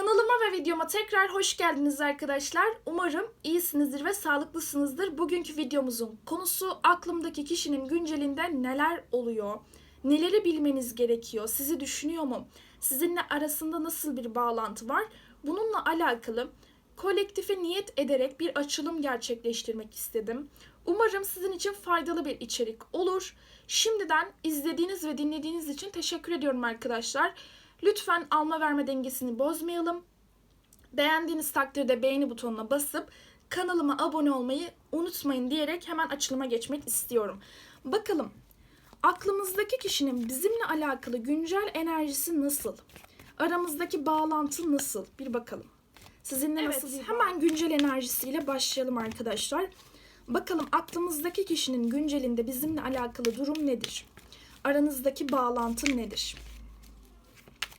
Kanalıma ve videoma tekrar hoş geldiniz arkadaşlar. Umarım iyisinizdir ve sağlıklısınızdır. Bugünkü videomuzun konusu aklımdaki kişinin güncelinde neler oluyor? Neleri bilmeniz gerekiyor? Sizi düşünüyor mu? Sizinle arasında nasıl bir bağlantı var? Bununla alakalı kolektife niyet ederek bir açılım gerçekleştirmek istedim. Umarım sizin için faydalı bir içerik olur. Şimdiden izlediğiniz ve dinlediğiniz için teşekkür ediyorum arkadaşlar. Lütfen alma verme dengesini bozmayalım. Beğendiğiniz takdirde beğeni butonuna basıp kanalıma abone olmayı unutmayın diyerek hemen açılıma geçmek istiyorum. Bakalım aklımızdaki kişinin bizimle alakalı güncel enerjisi nasıl? Aramızdaki bağlantı nasıl? Bir bakalım. Sizinle Evet, nasıl hemen güncel enerjisiyle başlayalım arkadaşlar. Bakalım aklımızdaki kişinin güncelinde bizimle alakalı durum nedir? Aranızdaki bağlantı nedir?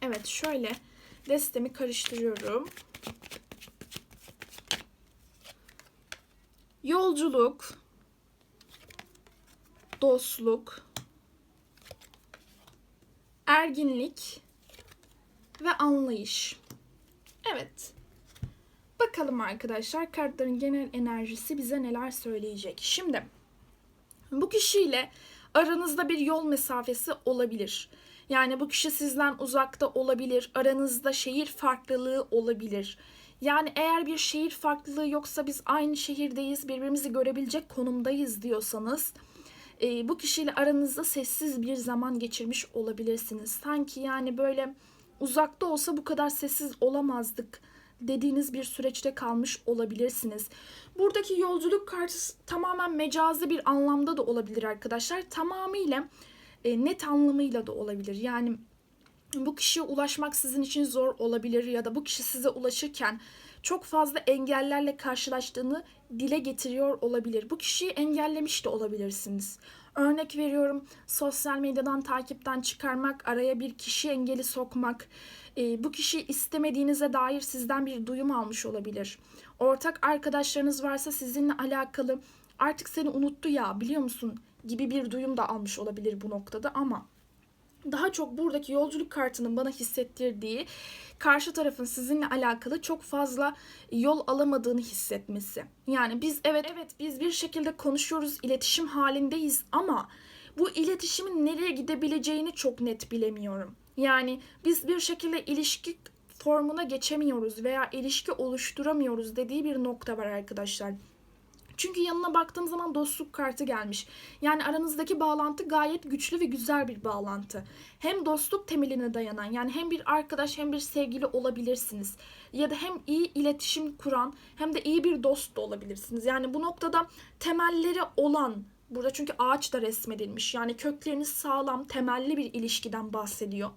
Evet şöyle destemi karıştırıyorum. Yolculuk, dostluk, erginlik ve anlayış. Evet. Bakalım arkadaşlar kartların genel enerjisi bize neler söyleyecek. Şimdi bu kişiyle aranızda bir yol mesafesi olabilir. Yani bu kişi sizden uzakta olabilir. Aranızda şehir farklılığı olabilir. Yani eğer bir şehir farklılığı yoksa biz aynı şehirdeyiz, birbirimizi görebilecek konumdayız diyorsanız e, bu kişiyle aranızda sessiz bir zaman geçirmiş olabilirsiniz. Sanki yani böyle uzakta olsa bu kadar sessiz olamazdık dediğiniz bir süreçte kalmış olabilirsiniz. Buradaki yolculuk kartı tamamen mecazi bir anlamda da olabilir arkadaşlar. Tamamıyla e, net anlamıyla da olabilir. Yani bu kişiye ulaşmak sizin için zor olabilir ya da bu kişi size ulaşırken çok fazla engellerle karşılaştığını dile getiriyor olabilir. Bu kişiyi engellemiş de olabilirsiniz. Örnek veriyorum sosyal medyadan takipten çıkarmak, araya bir kişi engeli sokmak, e, bu kişi istemediğinize dair sizden bir duyum almış olabilir. Ortak arkadaşlarınız varsa sizinle alakalı artık seni unuttu ya biliyor musun gibi bir duyum da almış olabilir bu noktada ama daha çok buradaki yolculuk kartının bana hissettirdiği karşı tarafın sizinle alakalı çok fazla yol alamadığını hissetmesi. Yani biz evet evet biz bir şekilde konuşuyoruz, iletişim halindeyiz ama bu iletişimin nereye gidebileceğini çok net bilemiyorum. Yani biz bir şekilde ilişki formuna geçemiyoruz veya ilişki oluşturamıyoruz dediği bir nokta var arkadaşlar. Çünkü yanına baktığım zaman dostluk kartı gelmiş. Yani aranızdaki bağlantı gayet güçlü ve güzel bir bağlantı. Hem dostluk temeline dayanan yani hem bir arkadaş hem bir sevgili olabilirsiniz. Ya da hem iyi iletişim kuran hem de iyi bir dost da olabilirsiniz. Yani bu noktada temelleri olan Burada çünkü ağaç da resmedilmiş. Yani kökleriniz sağlam, temelli bir ilişkiden bahsediyor.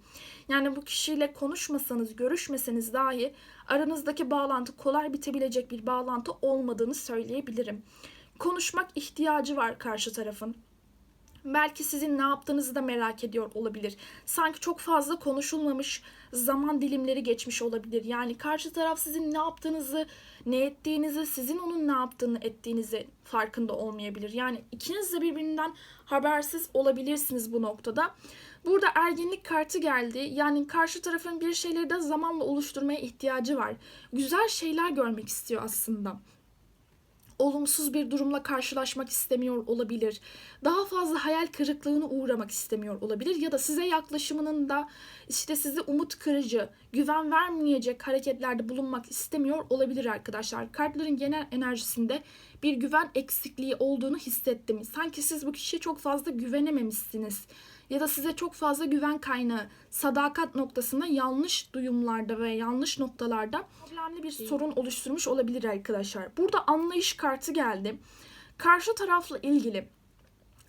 Yani bu kişiyle konuşmasanız, görüşmeseniz dahi aranızdaki bağlantı kolay bitebilecek bir bağlantı olmadığını söyleyebilirim. Konuşmak ihtiyacı var karşı tarafın. Belki sizin ne yaptığınızı da merak ediyor olabilir. Sanki çok fazla konuşulmamış zaman dilimleri geçmiş olabilir. Yani karşı taraf sizin ne yaptığınızı, ne ettiğinizi, sizin onun ne yaptığını ettiğinizi farkında olmayabilir. Yani ikiniz de birbirinden habersiz olabilirsiniz bu noktada. Burada erginlik kartı geldi. Yani karşı tarafın bir şeyleri de zamanla oluşturmaya ihtiyacı var. Güzel şeyler görmek istiyor aslında olumsuz bir durumla karşılaşmak istemiyor olabilir. Daha fazla hayal kırıklığına uğramak istemiyor olabilir ya da size yaklaşımının da işte sizi umut kırıcı, güven vermeyecek hareketlerde bulunmak istemiyor olabilir arkadaşlar. Kartların genel enerjisinde bir güven eksikliği olduğunu hissettim. Sanki siz bu kişiye çok fazla güvenememişsiniz ya da size çok fazla güven kaynağı, sadakat noktasında yanlış duyumlarda ve yanlış noktalarda problemli bir sorun oluşturmuş olabilir arkadaşlar. Burada anlayış kartı geldi. Karşı tarafla ilgili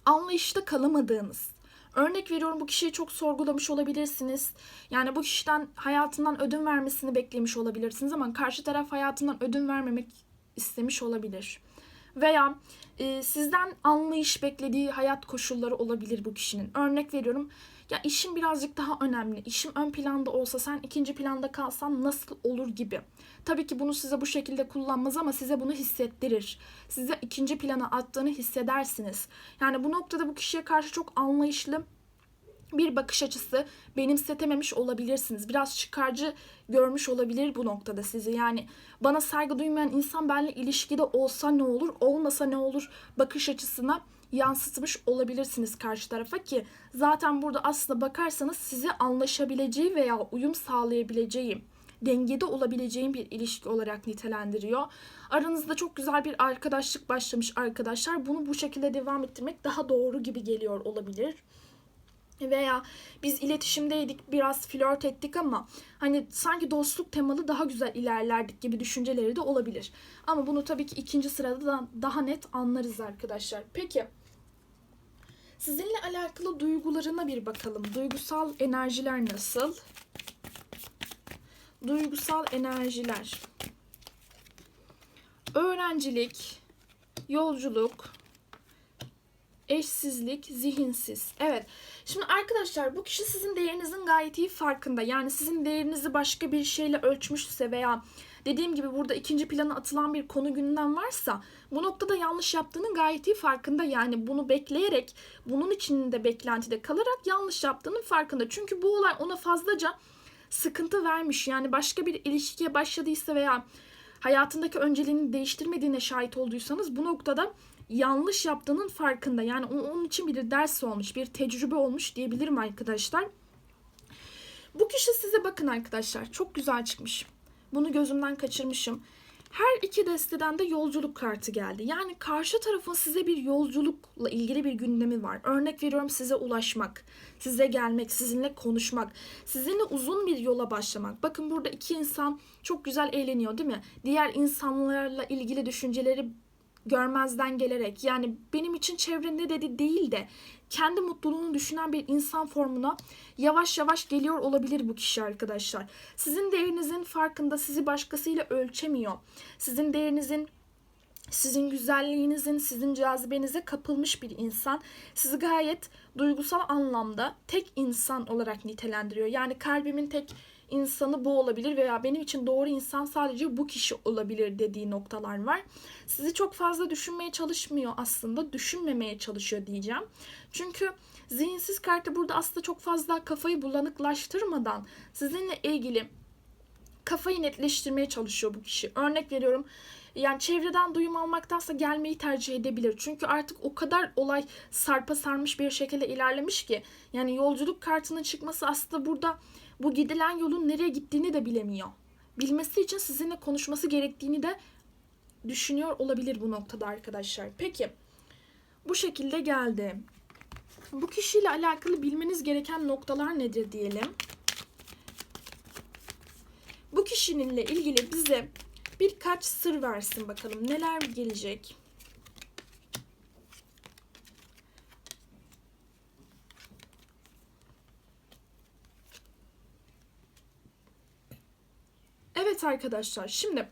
anlayışta kalamadığınız, Örnek veriyorum bu kişiyi çok sorgulamış olabilirsiniz. Yani bu kişiden hayatından ödün vermesini beklemiş olabilirsiniz ama karşı taraf hayatından ödün vermemek istemiş olabilir. Veya e, sizden anlayış beklediği hayat koşulları olabilir bu kişinin. Örnek veriyorum ya işim birazcık daha önemli. İşim ön planda olsa sen ikinci planda kalsan nasıl olur gibi. Tabii ki bunu size bu şekilde kullanmaz ama size bunu hissettirir. Size ikinci plana attığını hissedersiniz. Yani bu noktada bu kişiye karşı çok anlayışlı bir bakış açısı benimsetememiş olabilirsiniz. Biraz çıkarcı görmüş olabilir bu noktada sizi. Yani bana saygı duymayan insan benimle ilişkide olsa ne olur, olmasa ne olur bakış açısına yansıtmış olabilirsiniz karşı tarafa ki zaten burada aslında bakarsanız sizi anlaşabileceği veya uyum sağlayabileceği dengede olabileceğin bir ilişki olarak nitelendiriyor. Aranızda çok güzel bir arkadaşlık başlamış arkadaşlar. Bunu bu şekilde devam ettirmek daha doğru gibi geliyor olabilir veya biz iletişimdeydik biraz flört ettik ama hani sanki dostluk temalı daha güzel ilerlerdik gibi düşünceleri de olabilir. Ama bunu tabii ki ikinci sırada da daha net anlarız arkadaşlar. Peki sizinle alakalı duygularına bir bakalım. Duygusal enerjiler nasıl? Duygusal enerjiler. Öğrencilik, yolculuk, eşsizlik, zihinsiz. Evet. Şimdi arkadaşlar bu kişi sizin değerinizin gayet iyi farkında. Yani sizin değerinizi başka bir şeyle ölçmüşse veya dediğim gibi burada ikinci plana atılan bir konu gündem varsa bu noktada yanlış yaptığının gayet iyi farkında. Yani bunu bekleyerek bunun içinde beklentide kalarak yanlış yaptığının farkında. Çünkü bu olay ona fazlaca sıkıntı vermiş. Yani başka bir ilişkiye başladıysa veya hayatındaki önceliğini değiştirmediğine şahit olduysanız bu noktada yanlış yaptığının farkında. Yani onun için bir ders olmuş, bir tecrübe olmuş diyebilirim arkadaşlar. Bu kişi size bakın arkadaşlar. Çok güzel çıkmış. Bunu gözümden kaçırmışım. Her iki desteden de yolculuk kartı geldi. Yani karşı tarafın size bir yolculukla ilgili bir gündemi var. Örnek veriyorum size ulaşmak, size gelmek, sizinle konuşmak, sizinle uzun bir yola başlamak. Bakın burada iki insan çok güzel eğleniyor değil mi? Diğer insanlarla ilgili düşünceleri görmezden gelerek yani benim için çevre ne dedi değil de kendi mutluluğunu düşünen bir insan formuna yavaş yavaş geliyor olabilir bu kişi arkadaşlar. Sizin değerinizin farkında sizi başkasıyla ölçemiyor. Sizin değerinizin sizin güzelliğinizin, sizin cazibenize kapılmış bir insan sizi gayet duygusal anlamda tek insan olarak nitelendiriyor. Yani kalbimin tek insanı bu olabilir veya benim için doğru insan sadece bu kişi olabilir dediği noktalar var. Sizi çok fazla düşünmeye çalışmıyor aslında. Düşünmemeye çalışıyor diyeceğim. Çünkü zihinsiz kartı burada aslında çok fazla kafayı bulanıklaştırmadan sizinle ilgili kafayı netleştirmeye çalışıyor bu kişi. Örnek veriyorum yani çevreden duyum almaktansa gelmeyi tercih edebilir. Çünkü artık o kadar olay sarpa sarmış bir şekilde ilerlemiş ki yani yolculuk kartının çıkması aslında burada bu gidilen yolun nereye gittiğini de bilemiyor. Bilmesi için sizinle konuşması gerektiğini de düşünüyor olabilir bu noktada arkadaşlar. Peki bu şekilde geldi. Bu kişiyle alakalı bilmeniz gereken noktalar nedir diyelim. Bu kişininle ilgili bize birkaç sır versin bakalım. Neler gelecek? Evet arkadaşlar şimdi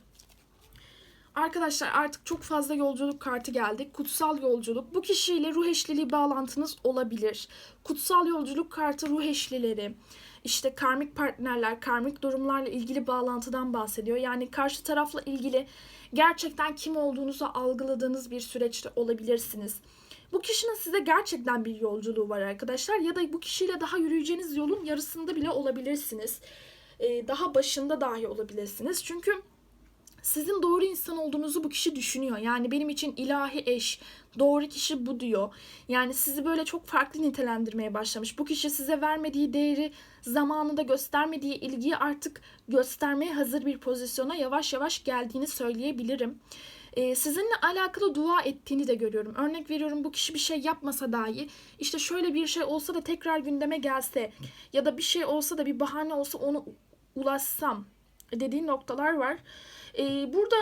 Arkadaşlar artık çok fazla yolculuk kartı geldi. Kutsal yolculuk. Bu kişiyle ruh eşliliği bağlantınız olabilir. Kutsal yolculuk kartı ruh eşlileri. İşte karmik partnerler, karmik durumlarla ilgili bağlantıdan bahsediyor. Yani karşı tarafla ilgili gerçekten kim olduğunuzu algıladığınız bir süreçte olabilirsiniz. Bu kişinin size gerçekten bir yolculuğu var arkadaşlar. Ya da bu kişiyle daha yürüyeceğiniz yolun yarısında bile olabilirsiniz. Ee, daha başında dahi olabilirsiniz. Çünkü sizin doğru insan olduğunuzu bu kişi düşünüyor. Yani benim için ilahi eş, doğru kişi bu diyor. Yani sizi böyle çok farklı nitelendirmeye başlamış. Bu kişi size vermediği değeri, zamanında göstermediği ilgiyi artık göstermeye hazır bir pozisyona yavaş yavaş geldiğini söyleyebilirim. Ee, sizinle alakalı dua ettiğini de görüyorum. Örnek veriyorum bu kişi bir şey yapmasa dahi işte şöyle bir şey olsa da tekrar gündeme gelse ya da bir şey olsa da bir bahane olsa onu ulaşsam dediği noktalar var. Ee, burada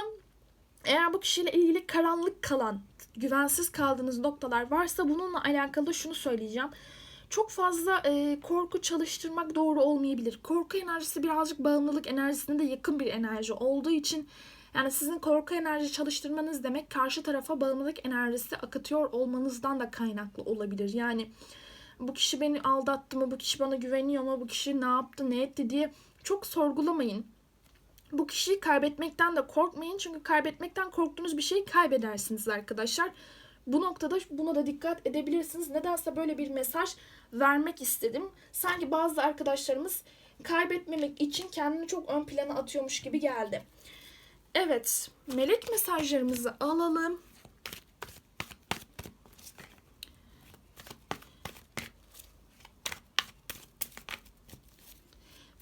eğer bu kişiyle ilgili karanlık kalan, güvensiz kaldığınız noktalar varsa bununla alakalı şunu söyleyeceğim. Çok fazla e, korku çalıştırmak doğru olmayabilir. Korku enerjisi birazcık bağımlılık enerjisine de yakın bir enerji olduğu için yani sizin korku enerji çalıştırmanız demek karşı tarafa bağımlılık enerjisi akıtıyor olmanızdan da kaynaklı olabilir. Yani bu kişi beni aldattı mı, bu kişi bana güveniyor mu, bu kişi ne yaptı, ne etti diye çok sorgulamayın bu kişiyi kaybetmekten de korkmayın. Çünkü kaybetmekten korktuğunuz bir şeyi kaybedersiniz arkadaşlar. Bu noktada buna da dikkat edebilirsiniz. Nedense böyle bir mesaj vermek istedim. Sanki bazı arkadaşlarımız kaybetmemek için kendini çok ön plana atıyormuş gibi geldi. Evet, melek mesajlarımızı alalım.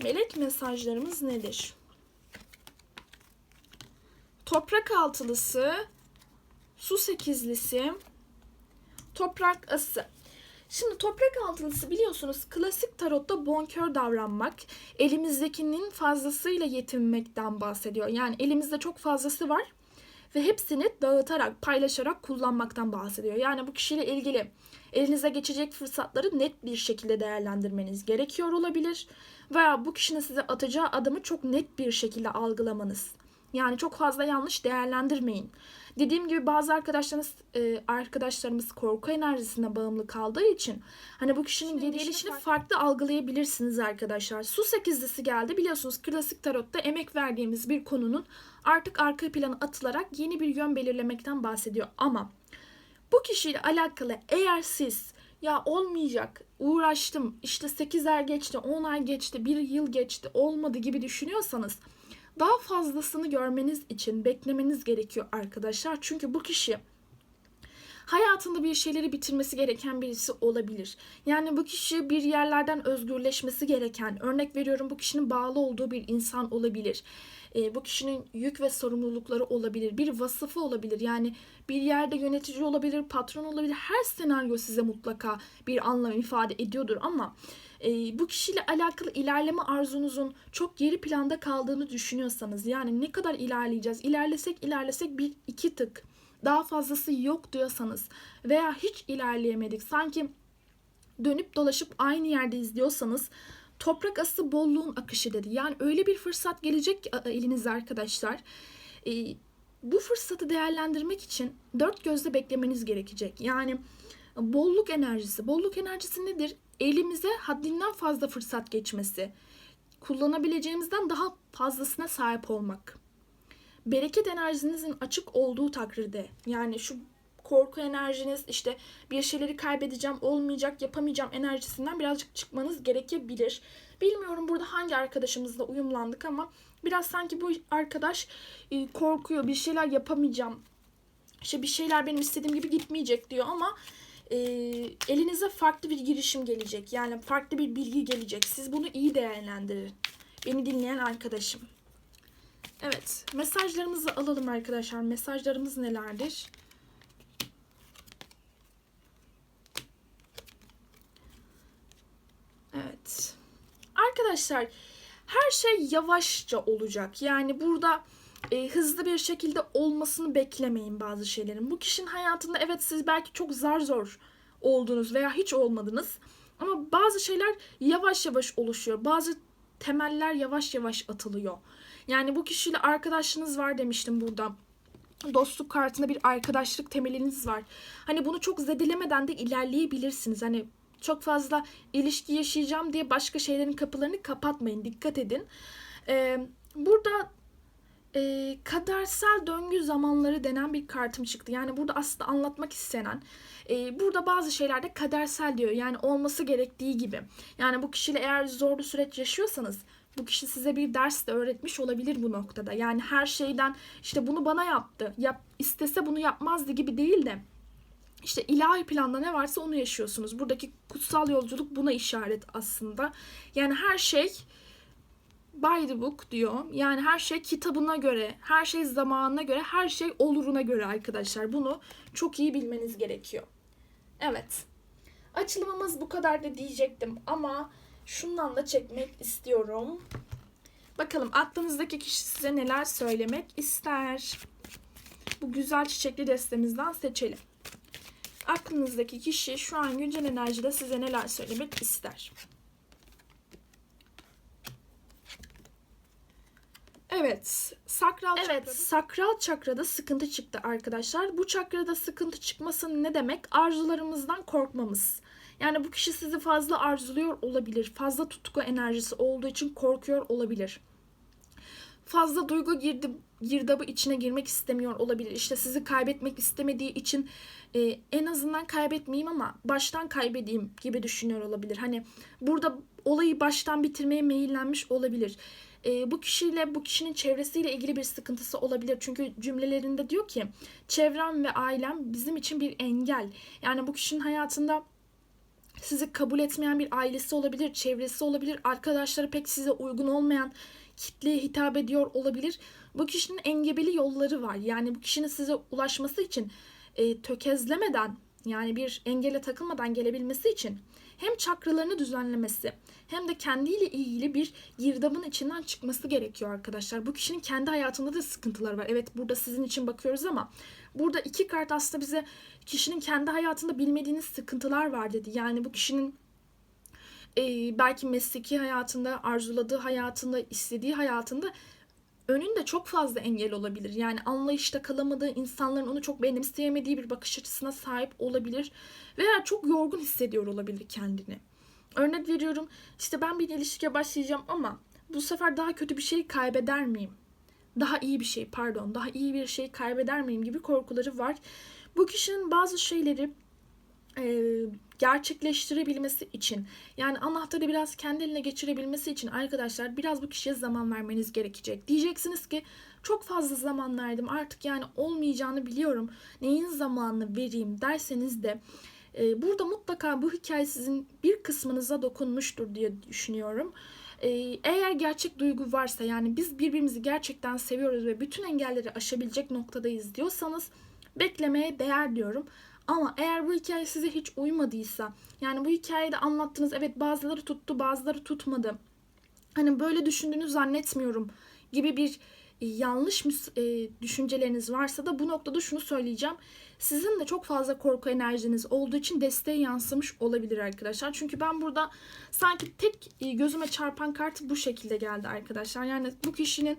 Melek mesajlarımız nedir? Toprak altılısı, su sekizlisi, toprak ası. Şimdi toprak altılısı biliyorsunuz klasik tarotta bonkör davranmak, elimizdekinin fazlasıyla yetinmekten bahsediyor. Yani elimizde çok fazlası var ve hepsini dağıtarak, paylaşarak kullanmaktan bahsediyor. Yani bu kişiyle ilgili elinize geçecek fırsatları net bir şekilde değerlendirmeniz gerekiyor olabilir veya bu kişinin size atacağı adımı çok net bir şekilde algılamanız. Yani çok fazla yanlış değerlendirmeyin. Dediğim gibi bazı arkadaşlarımız e, arkadaşlarımız korku enerjisine bağımlı kaldığı için hani bu kişinin Kişinin gelişini farklı- farklı algılayabilirsiniz arkadaşlar. Su sekizlisi geldi. Biliyorsunuz klasik tarotta emek verdiğimiz bir konunun artık arka plana atılarak yeni bir yön belirlemekten bahsediyor. Ama bu kişiyle alakalı eğer siz ya olmayacak, uğraştım, işte 8 ay geçti, 10 ay geçti, 1 yıl geçti, olmadı gibi düşünüyorsanız daha fazlasını görmeniz için beklemeniz gerekiyor arkadaşlar. Çünkü bu kişi hayatında bir şeyleri bitirmesi gereken birisi olabilir. Yani bu kişi bir yerlerden özgürleşmesi gereken, örnek veriyorum bu kişinin bağlı olduğu bir insan olabilir. Ee, bu kişinin yük ve sorumlulukları olabilir. Bir vasıfı olabilir. Yani bir yerde yönetici olabilir, patron olabilir. Her senaryo size mutlaka bir anlam ifade ediyordur ama e, bu kişiyle alakalı ilerleme arzunuzun çok geri planda kaldığını düşünüyorsanız yani ne kadar ilerleyeceğiz? İlerlesek ilerlesek bir iki tık daha fazlası yok diyorsanız veya hiç ilerleyemedik sanki dönüp dolaşıp aynı yerde izliyorsanız toprak ası bolluğun akışı dedi. Yani öyle bir fırsat gelecek ki elinize arkadaşlar. E, bu fırsatı değerlendirmek için dört gözle beklemeniz gerekecek. Yani bolluk enerjisi. Bolluk enerjisi nedir? Elimize haddinden fazla fırsat geçmesi. Kullanabileceğimizden daha fazlasına sahip olmak. Bereket enerjinizin açık olduğu takdirde yani şu korku enerjiniz işte bir şeyleri kaybedeceğim, olmayacak, yapamayacağım enerjisinden birazcık çıkmanız gerekebilir. Bilmiyorum burada hangi arkadaşımızla uyumlandık ama biraz sanki bu arkadaş e, korkuyor, bir şeyler yapamayacağım. İşte bir şeyler benim istediğim gibi gitmeyecek diyor ama e, elinize farklı bir girişim gelecek. Yani farklı bir bilgi gelecek. Siz bunu iyi değerlendirin. Beni dinleyen arkadaşım. Evet, mesajlarımızı alalım arkadaşlar. Mesajlarımız nelerdir? Evet. Arkadaşlar, her şey yavaşça olacak. Yani burada e, hızlı bir şekilde olmasını beklemeyin bazı şeylerin. Bu kişinin hayatında evet siz belki çok zar zor oldunuz veya hiç olmadınız. Ama bazı şeyler yavaş yavaş oluşuyor. Bazı temeller yavaş yavaş atılıyor. Yani bu kişiyle arkadaşlığınız var demiştim burada. Dostluk kartında bir arkadaşlık temeliniz var. Hani bunu çok zedelemeden de ilerleyebilirsiniz. Hani çok fazla ilişki yaşayacağım diye başka şeylerin kapılarını kapatmayın. Dikkat edin. Ee, burada e, kadersel döngü zamanları denen bir kartım çıktı. Yani burada aslında anlatmak istenen e, burada bazı şeylerde kadersel diyor. Yani olması gerektiği gibi. Yani bu kişiyle eğer zorlu süreç yaşıyorsanız bu kişi size bir ders de öğretmiş olabilir bu noktada. Yani her şeyden işte bunu bana yaptı. Yap, istese bunu yapmazdı gibi değil de işte ilahi planda ne varsa onu yaşıyorsunuz. Buradaki kutsal yolculuk buna işaret aslında. Yani her şey by the book diyor. Yani her şey kitabına göre, her şey zamanına göre, her şey oluruna göre arkadaşlar. Bunu çok iyi bilmeniz gerekiyor. Evet. Açılımımız bu kadar da diyecektim ama şundan da çekmek istiyorum. Bakalım aklınızdaki kişi size neler söylemek ister. Bu güzel çiçekli destemizden seçelim. Aklınızdaki kişi şu an güncel enerjide size neler söylemek ister? Evet, sakral evet, çakrada. sakral çakrada sıkıntı çıktı arkadaşlar. Bu çakrada sıkıntı çıkmasının ne demek? Arzularımızdan korkmamız. Yani bu kişi sizi fazla arzuluyor olabilir. Fazla tutku enerjisi olduğu için korkuyor olabilir. fazla duygu girdi, girdabı içine girmek istemiyor olabilir. İşte sizi kaybetmek istemediği için e, en azından kaybetmeyeyim ama baştan kaybedeyim gibi düşünüyor olabilir. Hani burada olayı baştan bitirmeye meyillenmiş olabilir. E, bu kişiyle bu kişinin çevresiyle ilgili bir sıkıntısı olabilir. Çünkü cümlelerinde diyor ki çevrem ve ailem bizim için bir engel. Yani bu kişinin hayatında sizi kabul etmeyen bir ailesi olabilir, çevresi olabilir, arkadaşları pek size uygun olmayan kitleye hitap ediyor olabilir. Bu kişinin engebeli yolları var. Yani bu kişinin size ulaşması için e, tökezlemeden yani bir engele takılmadan gelebilmesi için hem çakralarını düzenlemesi hem de kendiyle ilgili bir girdabın içinden çıkması gerekiyor arkadaşlar. Bu kişinin kendi hayatında da sıkıntıları var. Evet burada sizin için bakıyoruz ama burada iki kart aslında bize kişinin kendi hayatında bilmediğiniz sıkıntılar var dedi. Yani bu kişinin e, belki mesleki hayatında, arzuladığı hayatında, istediği hayatında önünde çok fazla engel olabilir. Yani anlayışta kalamadığı, insanların onu çok benimseyemediği bir bakış açısına sahip olabilir. Veya çok yorgun hissediyor olabilir kendini. Örnek veriyorum işte ben bir ilişkiye başlayacağım ama bu sefer daha kötü bir şey kaybeder miyim? Daha iyi bir şey pardon daha iyi bir şey kaybeder miyim gibi korkuları var. Bu kişinin bazı şeyleri e, gerçekleştirebilmesi için yani anahtarı biraz kendi eline geçirebilmesi için arkadaşlar biraz bu kişiye zaman vermeniz gerekecek. Diyeceksiniz ki çok fazla zaman verdim artık yani olmayacağını biliyorum. Neyin zamanını vereyim derseniz de e, burada mutlaka bu hikaye sizin bir kısmınıza dokunmuştur diye düşünüyorum. E, eğer gerçek duygu varsa yani biz birbirimizi gerçekten seviyoruz ve bütün engelleri aşabilecek noktadayız diyorsanız beklemeye değer diyorum. Ama eğer bu hikaye size hiç uymadıysa yani bu hikayede anlattığınız evet bazıları tuttu bazıları tutmadı. Hani böyle düşündüğünü zannetmiyorum gibi bir e, yanlış e, düşünceleriniz varsa da bu noktada şunu söyleyeceğim. Sizin de çok fazla korku enerjiniz olduğu için desteğe yansımış olabilir arkadaşlar. Çünkü ben burada sanki tek e, gözüme çarpan kart bu şekilde geldi arkadaşlar. Yani bu kişinin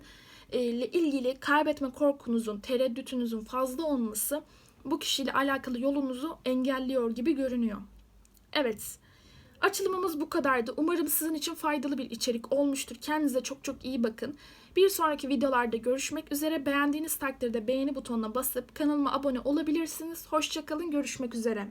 ile ilgili kaybetme korkunuzun, tereddütünüzün fazla olması bu kişiyle alakalı yolunuzu engelliyor gibi görünüyor. Evet. Açılımımız bu kadardı. Umarım sizin için faydalı bir içerik olmuştur. Kendinize çok çok iyi bakın. Bir sonraki videolarda görüşmek üzere. Beğendiğiniz takdirde beğeni butonuna basıp kanalıma abone olabilirsiniz. Hoşçakalın. Görüşmek üzere.